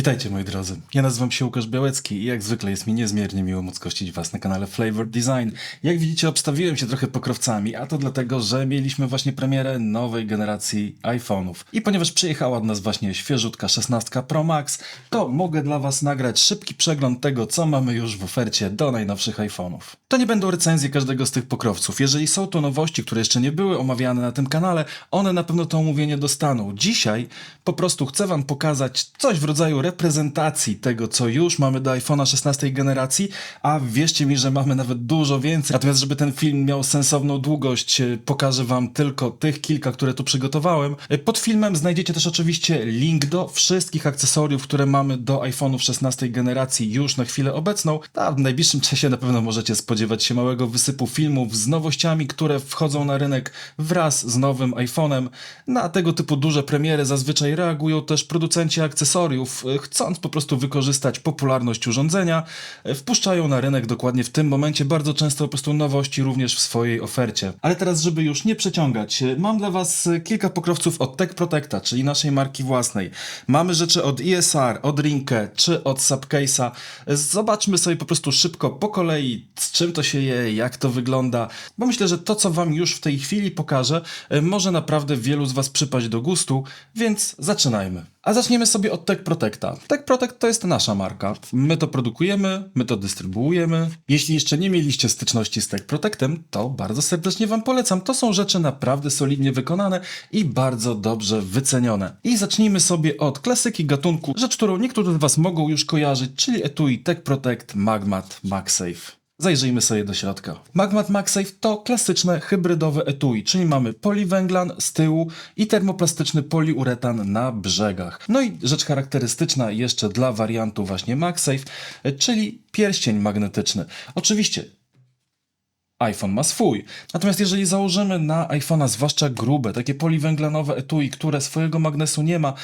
Witajcie moi drodzy, ja nazywam się Łukasz Białecki i jak zwykle jest mi niezmiernie miło móc gościć Was na kanale Flavor Design. Jak widzicie obstawiłem się trochę pokrowcami, a to dlatego, że mieliśmy właśnie premierę nowej generacji iPhone'ów. I ponieważ przyjechała od nas właśnie świeżutka 16 Pro Max, to mogę dla Was nagrać szybki przegląd tego, co mamy już w ofercie do najnowszych iPhone'ów. To nie będą recenzje każdego z tych pokrowców. Jeżeli są to nowości, które jeszcze nie były omawiane na tym kanale, one na pewno to omówienie dostaną. Dzisiaj po prostu chcę Wam pokazać coś w rodzaju reprezentacji tego, co już mamy do iPhone'a 16 generacji, a wierzcie mi, że mamy nawet dużo więcej. Natomiast, żeby ten film miał sensowną długość, e, pokażę Wam tylko tych kilka, które tu przygotowałem. E, Pod filmem znajdziecie też oczywiście link do wszystkich akcesoriów, które mamy do iPhone'ów 16 generacji już na chwilę obecną. A w najbliższym czasie na pewno możecie spodziewać się małego wysypu filmów z nowościami, które wchodzą na rynek wraz z nowym iPhone'em. Na tego typu duże premiery zazwyczaj reagują też producenci akcesoriów, e, chcąc po prostu wykorzystać popularność urządzenia, e, wpuszczają na rynek dokładnie w tym momencie bardzo często po prostu nowości również w swojej ofercie. Ale teraz, żeby już nie przeciągać, e, mam dla Was e, kilka pokrowców od Tech Protecta, czyli naszej marki własnej. Mamy rzeczy od ESR, od Rinke czy od Subcase'a. Zobaczmy sobie po prostu szybko po kolei, z czym to się je, jak to wygląda, bo myślę, że to, co Wam już w tej chwili pokażę, może naprawdę wielu z Was przypaść do gustu, więc zaczynajmy. A zaczniemy sobie od Tech Protecta. Tech Protect to jest nasza marka. My to produkujemy, my to dystrybuujemy. Jeśli jeszcze nie mieliście styczności z Tech Protectem, to bardzo serdecznie Wam polecam. To są rzeczy naprawdę solidnie wykonane i bardzo dobrze wycenione. I zacznijmy sobie od klasyki gatunku, rzecz, którą niektórzy z Was mogą już kojarzyć, czyli etui Tech Protect Magmat MagSafe. Zajrzyjmy sobie do środka. Magmat MagSafe to klasyczne hybrydowe etui, czyli mamy poliwęglan z tyłu i termoplastyczny poliuretan na brzegach. No i rzecz charakterystyczna jeszcze dla wariantu właśnie MagSafe, czyli pierścień magnetyczny. Oczywiście iPhone ma swój. Natomiast jeżeli założymy na iPhone'a zwłaszcza grube, takie poliwęglanowe etui, które swojego magnesu nie ma,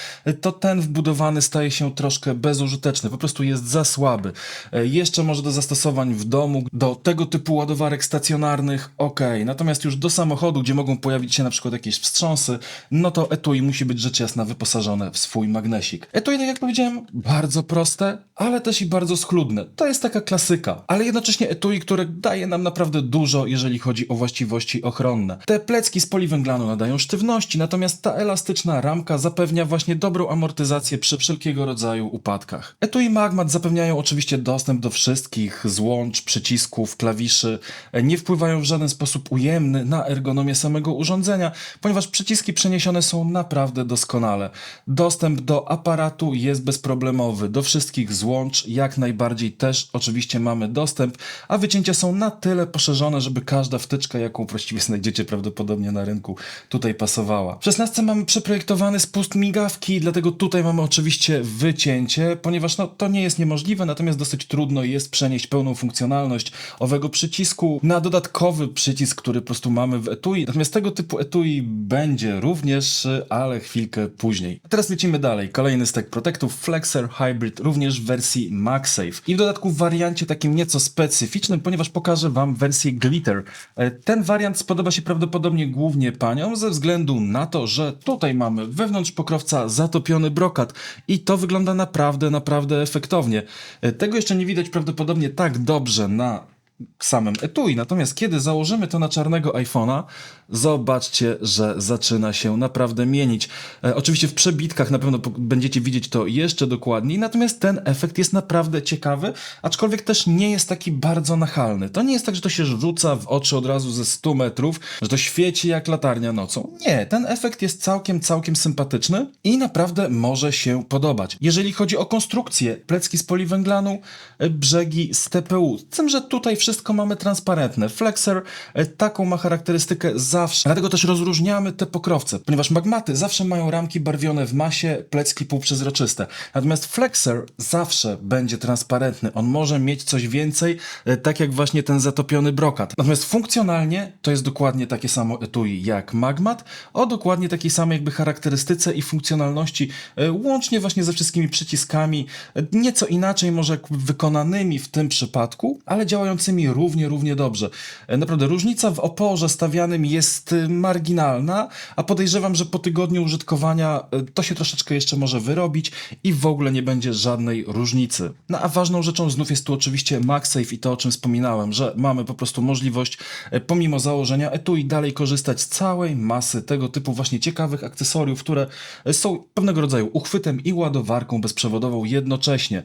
to ten wbudowany staje się troszkę bezużyteczny, po prostu jest za słaby. E, Jeszcze może do zastosowań w domu, do tego typu ładowarek stacjonarnych, ok. Natomiast już do samochodu, gdzie mogą pojawić się na przykład jakieś wstrząsy, no to etui musi być rzecz jasna wyposażone w swój magnesik. Etui, tak jak powiedziałem, bardzo proste, ale też i bardzo schludne. To jest taka klasyka, ale jednocześnie etui, które daje nam naprawdę dużo, jeżeli chodzi o właściwości ochronne. Te plecki z poliwęglanu nadają sztywności, natomiast ta elastyczna ramka zapewnia właśnie dobrą amortyzację przy wszelkiego rodzaju upadkach. Etui Magmat zapewniają oczywiście dostęp do wszystkich złącz, przycisków, klawiszy, nie wpływają w żaden sposób ujemny na ergonomię samego urządzenia, ponieważ przyciski przeniesione są naprawdę doskonale. Dostęp do aparatu jest bezproblemowy, do wszystkich złącz jak najbardziej też oczywiście mamy dostęp, a wycięcia są na tyle poszerzone, żeby każda wtyczka, jaką właściwie znajdziecie prawdopodobnie na rynku, tutaj pasowała. W 16 mamy przeprojektowany spust migawki, dlatego tutaj mamy oczywiście wycięcie, ponieważ no, to nie jest niemożliwe, natomiast dosyć trudno jest przenieść pełną funkcjonalność owego przycisku na dodatkowy przycisk, który po prostu mamy w etui. Natomiast tego typu etui będzie również, ale chwilkę później. Teraz lecimy dalej. Kolejny stek Protectów Flexer Hybrid, również w wersji MagSafe. I w dodatku w wariancie takim nieco specyficznym, ponieważ pokażę Wam wersję Glitter. E, Ten wariant spodoba się prawdopodobnie głównie paniom ze względu na to, że tutaj mamy wewnątrz pokrowca zatopiony brokat i to wygląda naprawdę, naprawdę efektownie. E, Tego jeszcze nie widać prawdopodobnie tak dobrze na samym etui. Natomiast kiedy założymy to na czarnego iPhone'a, zobaczcie, że zaczyna się naprawdę mienić. E, oczywiście w przebitkach na pewno będziecie widzieć to jeszcze dokładniej, natomiast ten efekt jest naprawdę ciekawy, aczkolwiek też nie jest taki bardzo nachalny. To nie jest tak, że to się rzuca w oczy od razu ze 100 metrów, że to świeci jak latarnia nocą. Nie, ten efekt jest całkiem, całkiem sympatyczny i naprawdę może się podobać. Jeżeli chodzi o konstrukcję, plecki z poliwęglanu, e, brzegi z TPU, z tym, że tutaj wszystko mamy transparentne. Flexer e, taką ma charakterystykę zawsze, dlatego też rozróżniamy te pokrowce, ponieważ magmaty zawsze mają ramki barwione w masie, plecki półprzezroczyste. Natomiast Flexer zawsze będzie transparentny. On może mieć coś więcej, e, tak jak właśnie ten zatopiony brokat. Natomiast funkcjonalnie to jest dokładnie takie samo etui jak magmat, o dokładnie takiej samej jakby charakterystyce i funkcjonalności, e, łącznie właśnie ze wszystkimi przyciskami, e, nieco inaczej może wykonanymi w tym przypadku, ale działającymi mi równie, równie dobrze. Naprawdę, różnica w oporze stawianym jest y, marginalna, a podejrzewam, że po tygodniu użytkowania y, to się troszeczkę jeszcze może wyrobić i w ogóle nie będzie żadnej różnicy. No a ważną rzeczą znów jest tu oczywiście MagSafe i to, o czym wspominałem, że mamy po prostu możliwość, e, pomimo założenia etui, dalej korzystać z całej masy tego typu właśnie ciekawych akcesoriów, które są pewnego rodzaju uchwytem i ładowarką bezprzewodową jednocześnie.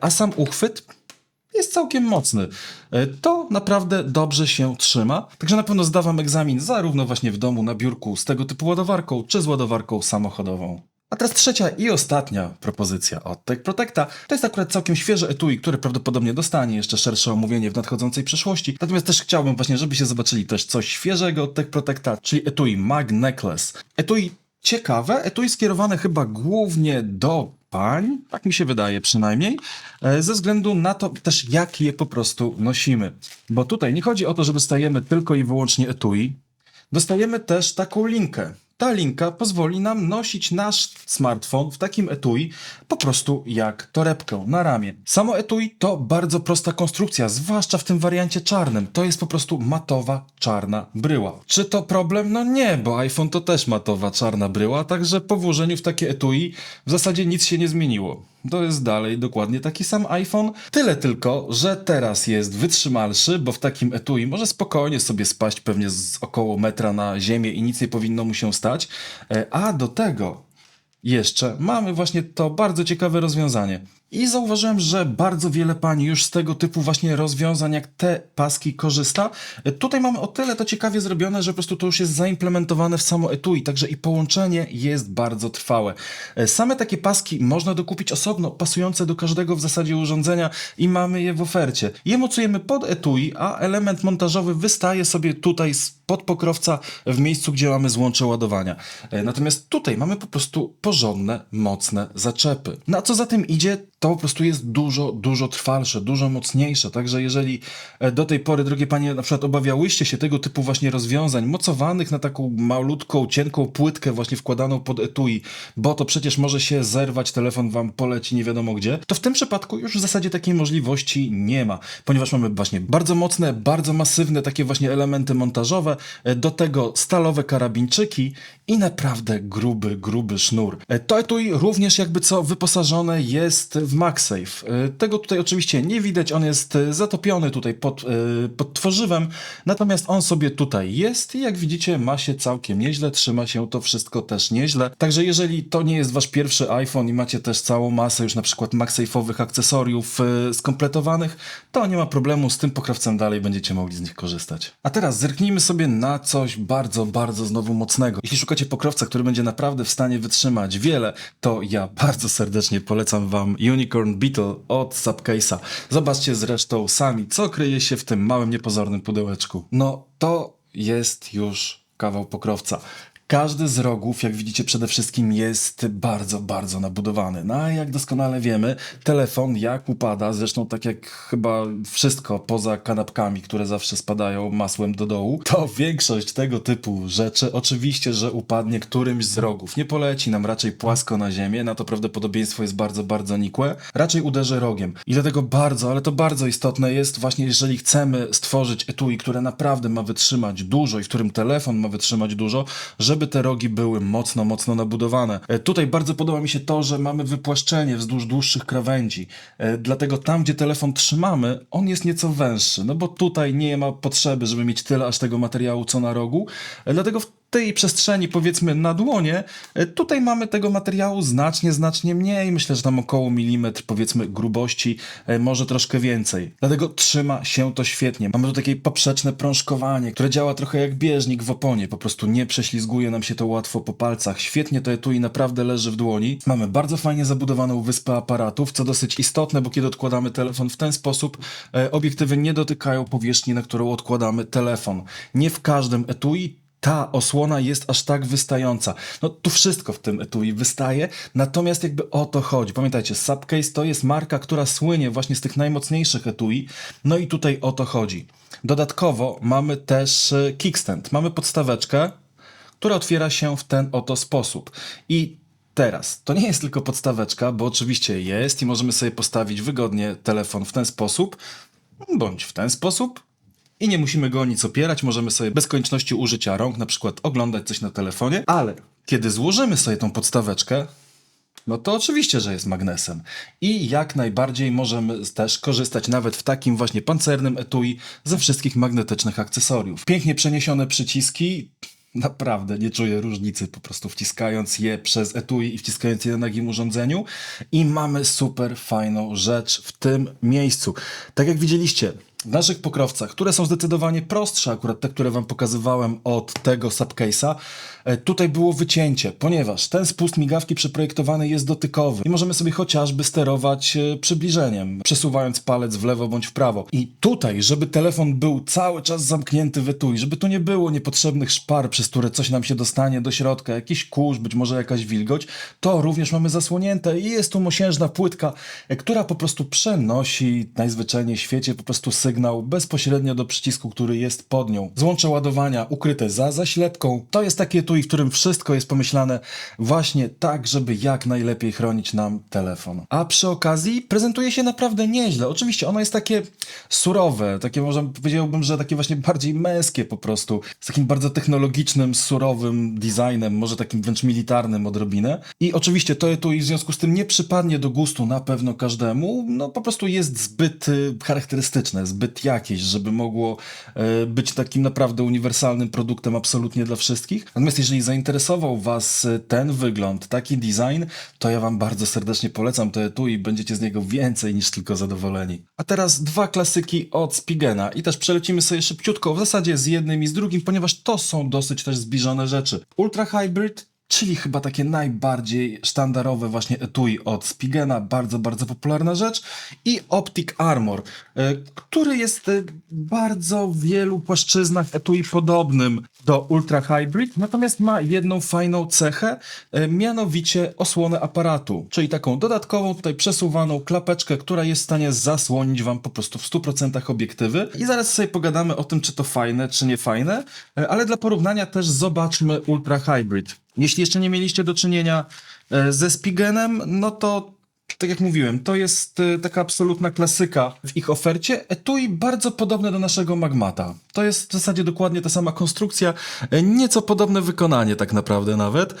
A sam uchwyt jest całkiem mocny. E, To naprawdę dobrze się trzyma, także na pewno zdawam egzamin zarówno właśnie w domu na biurku z tego typu ładowarką, czy z ładowarką samochodową. A teraz trzecia i ostatnia propozycja od Tech Protecta. To jest akurat całkiem świeże etui, które prawdopodobnie dostanie jeszcze szersze omówienie w nadchodzącej przyszłości. Natomiast też chciałbym właśnie, żebyście zobaczyli też coś świeżego od Tech Protecta, czyli etui Mag Necklace. Etui ciekawe, etui skierowane chyba głównie do pań, tak mi się wydaje przynajmniej, e, ze względu na to też jak je po prostu nosimy. Bo tutaj nie chodzi o to, że dostajemy tylko i wyłącznie etui, dostajemy też taką linkę. Ta linka pozwoli nam nosić nasz smartfon w takim etui po prostu jak torebkę na ramię. Samo etui to bardzo prosta konstrukcja, zwłaszcza w tym wariancie czarnym. To jest po prostu matowa czarna bryła. Czy to problem? No nie, bo iPhone to też matowa czarna bryła, także po włożeniu w takie etui w zasadzie nic się nie zmieniło. To jest dalej dokładnie taki sam iPhone. Tyle tylko, że teraz jest wytrzymalszy, bo w takim etui może spokojnie sobie spaść pewnie z około metra na ziemię i nic nie powinno mu się stać. E, A do tego jeszcze mamy właśnie to bardzo ciekawe rozwiązanie. I zauważyłem, że bardzo wiele pani już z tego typu właśnie rozwiązań jak te paski korzysta. Tutaj mamy o tyle to ciekawie zrobione, że po prostu to już jest zaimplementowane w samo etui, także i połączenie jest bardzo trwałe. Same takie paski można dokupić osobno, pasujące do każdego w zasadzie urządzenia i mamy je w ofercie. Je mocujemy pod etui, a element montażowy wystaje sobie tutaj spod pokrowca w miejscu, gdzie mamy złącze ładowania. E, Natomiast tutaj mamy po prostu porządne, mocne zaczepy. No a co za tym idzie, to po prostu jest dużo, dużo trwalsze, dużo mocniejsze. Także jeżeli e, do tej pory, drogie panie, na przykład obawiałyście się tego typu właśnie rozwiązań, mocowanych na taką malutką, cienką płytkę właśnie wkładaną pod etui, bo to przecież może się zerwać, telefon wam poleci nie wiadomo gdzie, to w tym przypadku już w zasadzie takiej możliwości nie ma, ponieważ mamy właśnie bardzo mocne, bardzo masywne takie właśnie elementy montażowe, e, do tego stalowe karabinczyki i naprawdę gruby, gruby sznur. E, To etui również jakby co wyposażone jest w MagSafe. E, Tego tutaj oczywiście nie widać, on jest e, zatopiony tutaj pod, e, pod tworzywem, natomiast on sobie tutaj jest i jak widzicie ma się całkiem nieźle, trzyma się to wszystko też nieźle. Także jeżeli to nie jest wasz pierwszy iPhone i macie też całą masę już na przykład MagSafe'owych akcesoriów skompletowanych, to nie ma problemu, z tym pokrowcem dalej będziecie mogli z nich korzystać. A teraz zerknijmy sobie na coś bardzo, bardzo znowu mocnego. Jeśli szukacie pokrowca, który będzie naprawdę w stanie wytrzymać wiele, to ja bardzo serdecznie polecam wam Unicorn Beetle od Subcase'a. Zobaczcie zresztą sami, co kryje się w tym małym, niepozornym pudełeczku. No, to jest już kawał pokrowca. Każdy z rogów, jak widzicie, przede wszystkim jest bardzo, bardzo nabudowany. No a jak doskonale wiemy, telefon jak upada, zresztą tak jak chyba wszystko poza kanapkami, które zawsze spadają masłem do dołu, to większość tego typu rzeczy oczywiście, że upadnie którymś z rogów. Nie poleci nam raczej płasko na ziemię, na to prawdopodobieństwo jest bardzo, bardzo nikłe. Raczej uderzy rogiem. I dlatego bardzo, ale to bardzo istotne jest właśnie, jeżeli chcemy stworzyć etui, które naprawdę ma wytrzymać dużo i w którym telefon ma wytrzymać dużo, żeby te rogi były mocno, mocno nabudowane. E, Tutaj bardzo podoba mi się to, że mamy wypłaszczenie wzdłuż dłuższych krawędzi. E, Dlatego tam, gdzie telefon trzymamy, on jest nieco węższy, no bo tutaj nie ma potrzeby, żeby mieć tyle aż tego materiału, co na rogu. E, Dlatego w tej przestrzeni, powiedzmy na dłonie, e, tutaj mamy tego materiału znacznie, znacznie mniej. Myślę, że tam około milimetr, powiedzmy, grubości, e, może troszkę więcej. Dlatego trzyma się to świetnie. Mamy tu takie poprzeczne prążkowanie, które działa trochę jak bieżnik w oponie. Po prostu nie prześlizguje nam się to łatwo po palcach. Świetnie to etui naprawdę leży w dłoni. Mamy bardzo fajnie zabudowaną wyspę aparatów, co dosyć istotne, bo kiedy odkładamy telefon w ten sposób, e, obiektywy nie dotykają powierzchni, na którą odkładamy telefon. Nie w każdym etui ta osłona jest aż tak wystająca. No tu wszystko w tym etui wystaje, natomiast jakby o to chodzi. Pamiętajcie, Subcase to jest marka, która słynie właśnie z tych najmocniejszych etui, no i tutaj o to chodzi. Dodatkowo mamy też e, kickstand, mamy podstaweczkę, która otwiera się w ten oto sposób. I teraz, to nie jest tylko podstaweczka, bo oczywiście jest i możemy sobie postawić wygodnie telefon w ten sposób, bądź w ten sposób. I nie musimy go o nic opierać, możemy sobie bez konieczności użycia rąk, na przykład oglądać coś na telefonie, ale kiedy złożymy sobie tą podstaweczkę, no to oczywiście, że jest magnesem. I jak najbardziej możemy też korzystać nawet w takim właśnie pancernym etui ze wszystkich magnetycznych akcesoriów. Pięknie przeniesione przyciski, Naprawdę nie czuję różnicy po prostu wciskając je przez etui i wciskając je na nagim urządzeniu i mamy super fajną rzecz w tym miejscu. Tak jak widzieliście, w naszych pokrowcach, które są zdecydowanie prostsze, akurat te, które wam pokazywałem od tego subcase'a, e, tutaj było wycięcie, ponieważ ten spust migawki przeprojektowany jest dotykowy i możemy sobie chociażby sterować e, przybliżeniem, przesuwając palec w lewo bądź w prawo. I tutaj, żeby telefon był cały czas zamknięty w etui, żeby tu nie było niepotrzebnych szpar, przez które coś nam się dostanie do środka, jakiś kurz, być może jakaś wilgoć, to również mamy zasłonięte i jest tu mosiężna płytka, e, która po prostu przenosi najzwyczajniej w świecie po prostu sygnał sygnał bezpośrednio do przycisku, który jest pod nią. Złącze ładowania ukryte za zaślepką. To jest takie etui, w którym wszystko jest pomyślane właśnie tak, żeby jak najlepiej chronić nam telefon. A przy okazji prezentuje się naprawdę nieźle. Oczywiście ono jest takie surowe, takie może powiedziałbym, że takie właśnie bardziej męskie po prostu, z takim bardzo technologicznym, surowym designem, może takim wręcz militarnym odrobinę. I oczywiście to etui w związku z tym nie przypadnie do gustu na pewno każdemu, no po prostu jest zbyt y, charakterystyczne, zbyt zbyt jakieś, żeby mogło e, być takim naprawdę uniwersalnym produktem absolutnie dla wszystkich. Natomiast jeżeli zainteresował Was e, ten wygląd, taki design, to ja Wam bardzo serdecznie polecam to tu i będziecie z niego więcej niż tylko zadowoleni. A teraz dwa klasyki od Spigena i też przelecimy sobie szybciutko, w zasadzie z jednym i z drugim, ponieważ to są dosyć też zbliżone rzeczy. Ultra Hybrid czyli chyba takie najbardziej sztandarowe właśnie etui od Spigena, bardzo, bardzo popularna rzecz. I Optic Armor, e, który jest e, bardzo w wielu płaszczyznach etui podobnym do Ultra Hybrid, natomiast ma jedną fajną cechę, e, mianowicie osłonę aparatu, czyli taką dodatkową tutaj przesuwaną klapeczkę, która jest w stanie zasłonić wam po prostu w 100% obiektywy. I zaraz sobie pogadamy o tym, czy to fajne, czy nie fajne, ale dla porównania też zobaczmy Ultra Hybrid. Jeśli jeszcze nie mieliście do czynienia e, ze Spigenem, no to tak jak mówiłem, to jest e, taka absolutna klasyka w ich ofercie. Etui bardzo podobne do naszego Magmata. To jest w zasadzie dokładnie ta sama konstrukcja, e, nieco podobne wykonanie tak naprawdę nawet.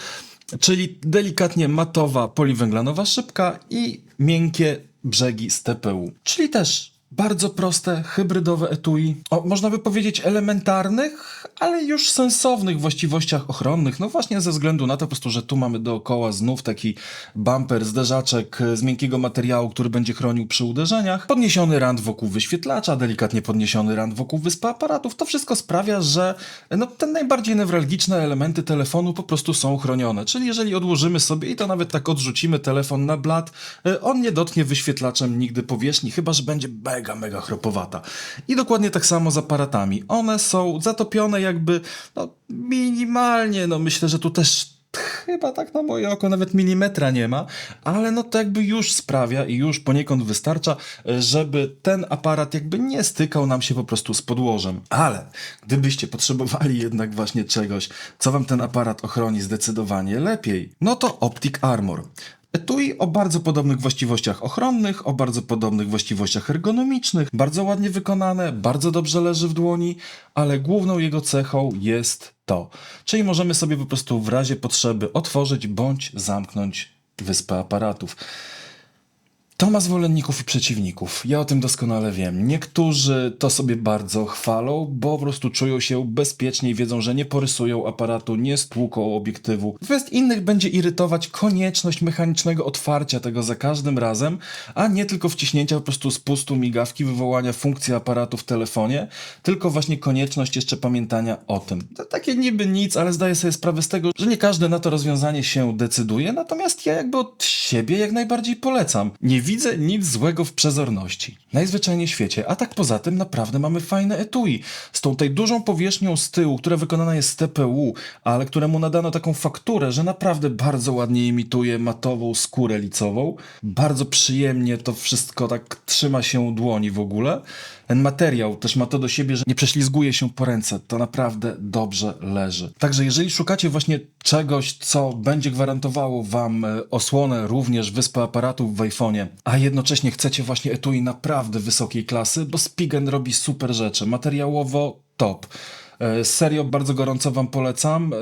Czyli delikatnie matowa poliwęglanowa szybka i miękkie brzegi z TPU. Czyli też bardzo proste, hybrydowe etui, o, można by powiedzieć elementarnych, ale już sensownych właściwościach ochronnych. No właśnie ze względu na to po prostu, że tu mamy dookoła znów taki bumper, zderzaczek z miękkiego materiału, który będzie chronił przy uderzeniach. Podniesiony rand wokół wyświetlacza, delikatnie podniesiony rand wokół wyspy aparatów. To wszystko sprawia, że no, te najbardziej newralgiczne elementy telefonu po prostu są chronione. Czyli jeżeli odłożymy sobie i to nawet tak odrzucimy telefon na blat, e, on nie dotknie wyświetlaczem nigdy powierzchni, chyba że będzie mega, mega chropowata. I dokładnie tak samo z aparatami. One są zatopione jakby no, minimalnie, no myślę, że tu też chyba tak na moje oko nawet milimetra nie ma, ale no to jakby już sprawia i już poniekąd wystarcza, żeby ten aparat jakby nie stykał nam się po prostu z podłożem. Ale gdybyście potrzebowali jednak właśnie czegoś, co wam ten aparat ochroni zdecydowanie lepiej, no to Optic Armor. Etui o bardzo podobnych właściwościach ochronnych, o bardzo podobnych właściwościach ergonomicznych, bardzo ładnie wykonane, bardzo dobrze leży w dłoni, ale główną jego cechą jest to. Czyli możemy sobie po prostu w razie potrzeby otworzyć bądź zamknąć wyspę aparatów. To ma zwolenników i przeciwników. Ja o tym doskonale wiem. Niektórzy to sobie bardzo chwalą, bo po prostu czują się bezpiecznie i wiedzą, że nie porysują aparatu, nie stłuką obiektywu. Natomiast innych będzie irytować konieczność mechanicznego otwarcia tego za każdym razem, a nie tylko wciśnięcia po prostu spustu migawki, wywołania funkcji aparatu w telefonie, tylko właśnie konieczność jeszcze pamiętania o tym. To takie niby nic, ale zdaję sobie sprawę z tego, że nie każdy na to rozwiązanie się decyduje, natomiast ja jakby od siebie jak najbardziej polecam. Nie widzę nic złego w przezorności. Najzwyczajniej w świecie, a tak poza tym naprawdę mamy fajne etui. Z tą tej dużą powierzchnią z tyłu, która wykonana jest z TPU, ale któremu nadano taką fakturę, że naprawdę bardzo ładnie imituje matową skórę licową. Bardzo przyjemnie to wszystko tak trzyma się dłoni w ogóle. Ten materiał też ma to do siebie, że nie prześlizguje się po ręce. To naprawdę dobrze leży. Także jeżeli szukacie właśnie czegoś, co będzie gwarantowało wam e, osłonę również wyspy aparatów w iPhone'ie, a jednocześnie chcecie właśnie etui naprawdę wysokiej klasy, bo Spigen robi super rzeczy. Materiałowo top. E, Serio, bardzo gorąco Wam polecam. E,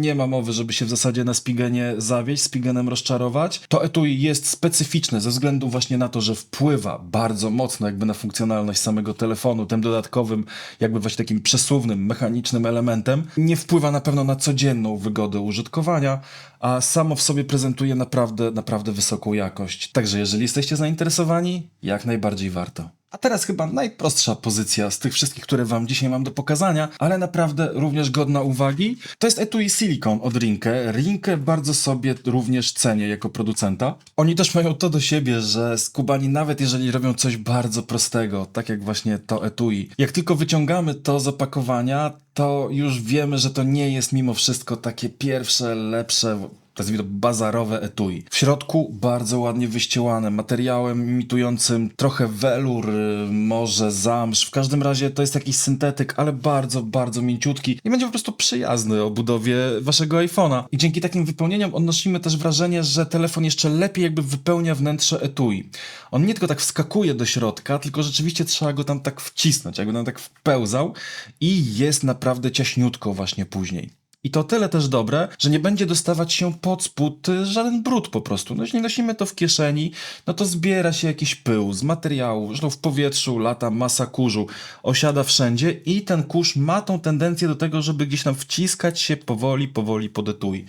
Nie ma mowy, żeby się w zasadzie na Spigenie zawieść, Spigenem rozczarować. To etui jest specyficzne ze względu właśnie na to, że wpływa bardzo mocno jakby na funkcjonalność samego telefonu, tym dodatkowym, jakby właśnie takim przesuwnym, mechanicznym elementem. Nie wpływa na pewno na codzienną wygodę użytkowania, a samo w sobie prezentuje naprawdę, naprawdę wysoką jakość. Także jeżeli jesteście zainteresowani, jak najbardziej warto. A teraz chyba najprostsza pozycja z tych wszystkich, które Wam dzisiaj mam do pokazania, ale naprawdę również godna uwagi. To jest etui Silicon od Rinke. Rinke bardzo sobie również cenię jako producenta. Oni też mają to do siebie, że skubani nawet jeżeli robią coś bardzo prostego, tak jak właśnie to etui, jak tylko wyciągamy to z opakowania, to już wiemy, że to nie jest mimo wszystko takie pierwsze, lepsze nazwijmy to bazarowe etui. W środku bardzo ładnie wyściełane, materiałem imitującym trochę welur, y, może zamsz. W każdym razie to jest jakiś syntetyk, ale bardzo, bardzo mięciutki i będzie po prostu przyjazny o budowie waszego iPhone'a. I dzięki takim wypełnieniom odnosimy też wrażenie, że telefon jeszcze lepiej jakby wypełnia wnętrze etui. On nie tylko tak wskakuje do środka, tylko rzeczywiście trzeba go tam tak wcisnąć, jakby tam tak wpełzał i jest naprawdę ciaśniutko właśnie później. I to tyle też dobre, że nie będzie dostawać się pod spód y, żaden brud po prostu. No jeśli nosimy to w kieszeni, no to zbiera się jakiś pył z materiału, zresztą w powietrzu lata masa kurzu, osiada wszędzie i ten kurz ma tą tendencję do tego, żeby gdzieś tam wciskać się powoli, powoli pod etui.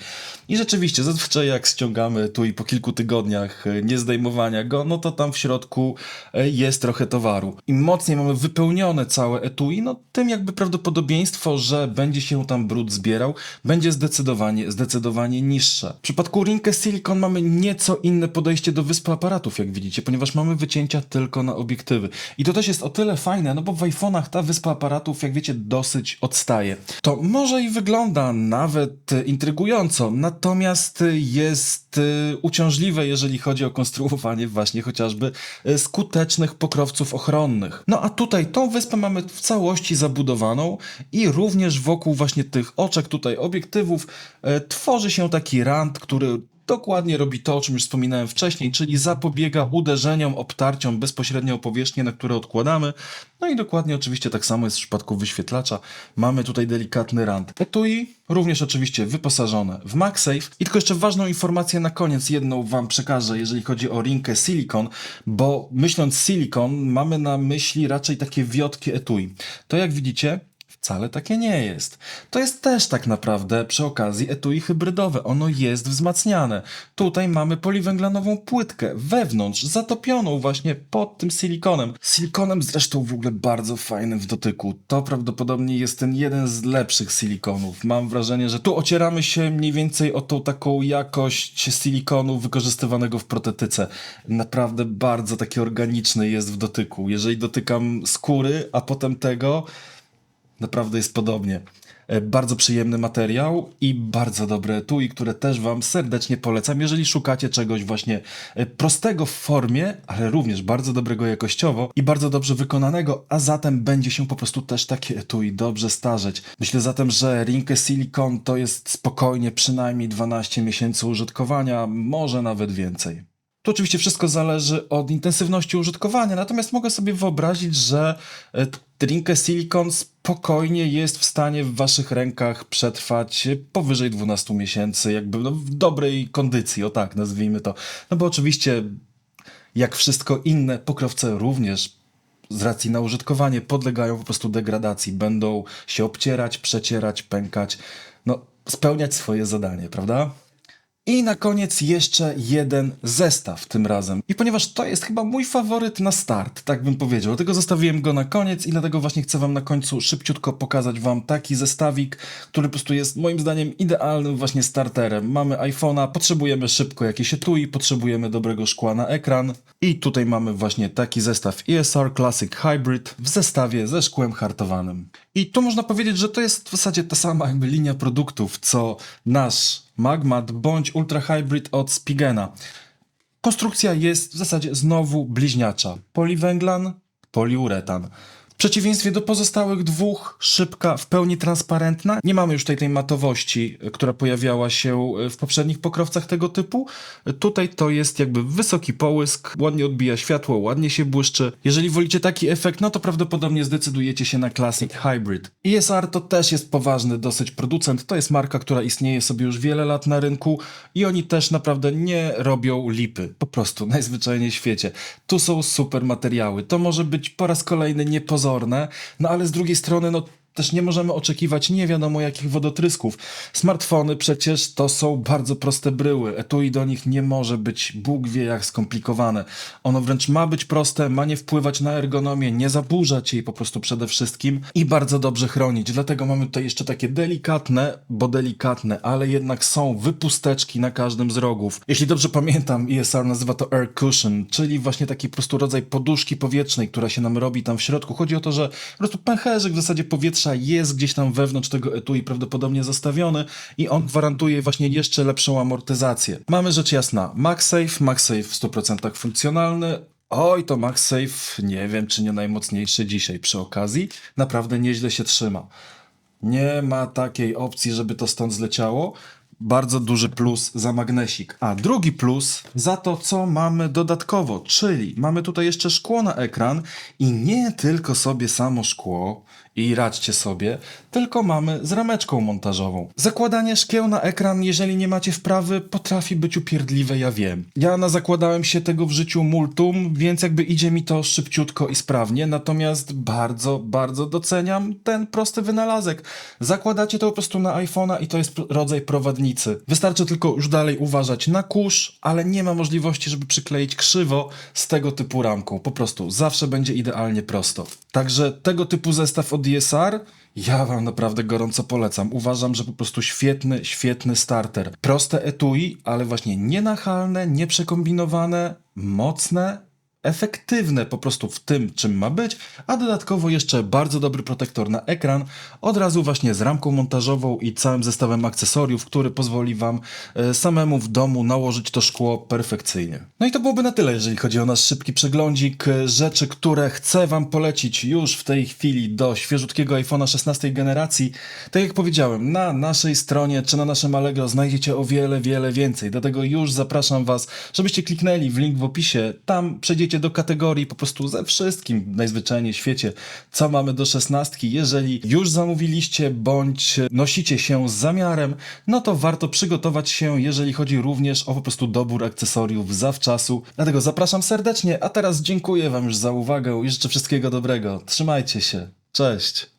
I rzeczywiście, zazwyczaj jak ściągamy etui po kilku tygodniach y, niezdejmowania go, no to tam w środku y, jest trochę towaru. Im mocniej mamy wypełnione całe etui, no tym jakby prawdopodobieństwo, że będzie się tam brud zbierał, będzie zdecydowanie, zdecydowanie niższe. W przypadku Rinke Silicon mamy nieco inne podejście do wyspy aparatów, jak widzicie, ponieważ mamy wycięcia tylko na obiektywy. I to też jest o tyle fajne, no bo w iPhone'ach ta wyspa aparatów, jak wiecie, dosyć odstaje. To może i wygląda nawet intrygująco, natomiast jest e, uciążliwe, jeżeli chodzi o konstruowanie właśnie chociażby e, skutecznych pokrowców ochronnych. No a tutaj tą wyspę mamy w całości zabudowaną i również wokół właśnie tych oczek tutaj obiektywów e, tworzy się taki rand, który dokładnie robi to, o czym już wspominałem wcześniej, czyli zapobiega uderzeniom, obtarciom bezpośrednio o powierzchnię, na które odkładamy. No i dokładnie oczywiście tak samo jest w przypadku wyświetlacza. Mamy tutaj delikatny rand. Etui również oczywiście wyposażone w MagSafe. I tylko jeszcze ważną informację na koniec, jedną wam przekażę, jeżeli chodzi o Rinkę Silicon, bo myśląc Silicon mamy na myśli raczej takie wiotkie etui. To jak widzicie, Wcale takie nie jest. To jest też tak naprawdę przy okazji etui hybrydowe. Ono jest wzmacniane. Tutaj mamy poliwęglanową płytkę wewnątrz, zatopioną właśnie pod tym silikonem. Silikonem zresztą w ogóle bardzo fajnym w dotyku. To prawdopodobnie jest ten jeden z lepszych silikonów. Mam wrażenie, że tu ocieramy się mniej więcej o tą taką jakość silikonu wykorzystywanego w protetyce. Naprawdę bardzo taki organiczny jest w dotyku. Jeżeli dotykam skóry, a potem tego, Naprawdę jest podobnie. E, Bardzo przyjemny materiał i bardzo dobre etui, które też Wam serdecznie polecam, jeżeli szukacie czegoś właśnie e, prostego w formie, ale również bardzo dobrego jakościowo i bardzo dobrze wykonanego, a zatem będzie się po prostu też takie etui dobrze starzeć. Myślę zatem, że Rinke Silicon to jest spokojnie przynajmniej 12 miesięcy użytkowania, może nawet więcej. Tu oczywiście wszystko zależy od intensywności użytkowania, natomiast mogę sobie wyobrazić, że Trinkę Silicon spokojnie jest w stanie w waszych rękach przetrwać powyżej 12 miesięcy, jakby no, w dobrej kondycji, o tak nazwijmy to. No bo oczywiście, jak wszystko inne, pokrowce również z racji na użytkowanie podlegają po prostu degradacji, będą się obcierać, przecierać, pękać, no spełniać swoje zadanie, prawda? I na koniec jeszcze jeden zestaw tym razem. I ponieważ to jest chyba mój faworyt na start, tak bym powiedział, dlatego zostawiłem go na koniec i dlatego właśnie chcę wam na końcu szybciutko pokazać wam taki zestawik, który po prostu jest moim zdaniem idealnym właśnie starterem. Mamy iPhone'a, potrzebujemy szybko jakieś etui, potrzebujemy dobrego szkła na ekran i tutaj mamy właśnie taki zestaw ESR Classic Hybrid w zestawie ze szkłem hartowanym. I tu można powiedzieć, że to jest w zasadzie ta sama jakby linia produktów, co nasz Magmat bądź Ultra Hybrid od Spigena. Konstrukcja jest w zasadzie znowu bliźniacza. Poliwęglan, poliuretan. Przeciwieństwie do pozostałych dwóch, szybka, w pełni transparentna. Nie mamy już tutaj tej matowości, y, która pojawiała się y, w poprzednich pokrowcach tego typu. Y, Tutaj to jest jakby wysoki połysk, ładnie odbija światło, ładnie się błyszczy. Jeżeli wolicie taki efekt, no to prawdopodobnie zdecydujecie się na Classic Hybrid. ESR to też jest poważny dosyć producent. To jest marka, która istnieje sobie już wiele lat na rynku i oni też naprawdę nie robią lipy. Po prostu najzwyczajniej w świecie. Tu są super materiały. To może być po raz kolejny niepozorne, no ale z drugiej strony, no też nie możemy oczekiwać nie wiadomo jakich wodotrysków. Smartfony przecież to są bardzo proste bryły. Etui do nich nie może być Bóg wie jak skomplikowane. Ono wręcz ma być proste, ma nie wpływać na ergonomię, nie zaburzać jej po prostu przede wszystkim i bardzo dobrze chronić. Dlatego mamy tutaj jeszcze takie delikatne, bo delikatne, ale jednak są wypusteczki na każdym z rogów. Jeśli dobrze pamiętam, ESR nazywa to air cushion, czyli właśnie taki po prostu rodzaj poduszki powietrznej, która się nam robi tam w środku. Chodzi o to, że po prostu pęcherzyk w zasadzie powietrza jest gdzieś tam wewnątrz tego etui prawdopodobnie zostawiony i on gwarantuje właśnie jeszcze lepszą amortyzację. Mamy rzecz jasna, MagSafe, MagSafe w 100% funkcjonalny, Oj, to MagSafe, nie wiem czy nie najmocniejszy dzisiaj przy okazji, naprawdę nieźle się trzyma. Nie ma takiej opcji, żeby to stąd zleciało. Bardzo duży plus za magnesik. A drugi plus za to, co mamy dodatkowo, czyli mamy tutaj jeszcze szkło na ekran i nie tylko sobie samo szkło i radźcie sobie, tylko mamy z rameczką montażową. Zakładanie szkieł na ekran, jeżeli nie macie wprawy, potrafi być upierdliwe, ja wiem. Ja nazakładałem się tego w życiu multum, więc jakby idzie mi to szybciutko i sprawnie, natomiast bardzo, bardzo doceniam ten prosty wynalazek. Zakładacie to po prostu na iPhone'a i to jest rodzaj prowadnicy. Wystarczy tylko już dalej uważać na kurz, ale nie ma możliwości, żeby przykleić krzywo z tego typu ramką. Po prostu zawsze będzie idealnie prosto. Także tego typu zestaw od DSR ja wam naprawdę gorąco polecam. Uważam, że po prostu świetny, świetny starter. Proste etui, ale właśnie nienachalne, nieprzekombinowane, mocne, efektywne po prostu w tym, czym ma być, a dodatkowo jeszcze bardzo dobry protektor na ekran, od razu właśnie z ramką montażową i całym zestawem akcesoriów, który pozwoli Wam e, samemu w domu nałożyć to szkło perfekcyjnie. No i to byłoby na tyle, jeżeli chodzi o nasz szybki przeglądzik e, rzeczy, które chcę Wam polecić już w tej chwili do świeżutkiego iPhone'a 16 generacji. Tak jak powiedziałem, na naszej stronie czy na naszym Allegro znajdziecie o wiele, wiele więcej. Dlatego już zapraszam Was, żebyście kliknęli w link w opisie. Tam przejdziecie do kategorii po prostu ze wszystkim najzwyczajniej w świecie, co mamy do szesnastki. Jeżeli już zamówiliście bądź nosicie się z zamiarem, no to warto przygotować się, jeżeli chodzi również o po prostu dobór akcesoriów zawczasu. Dlatego zapraszam serdecznie, a teraz dziękuję Wam już za uwagę i życzę wszystkiego dobrego. Trzymajcie się. Cześć!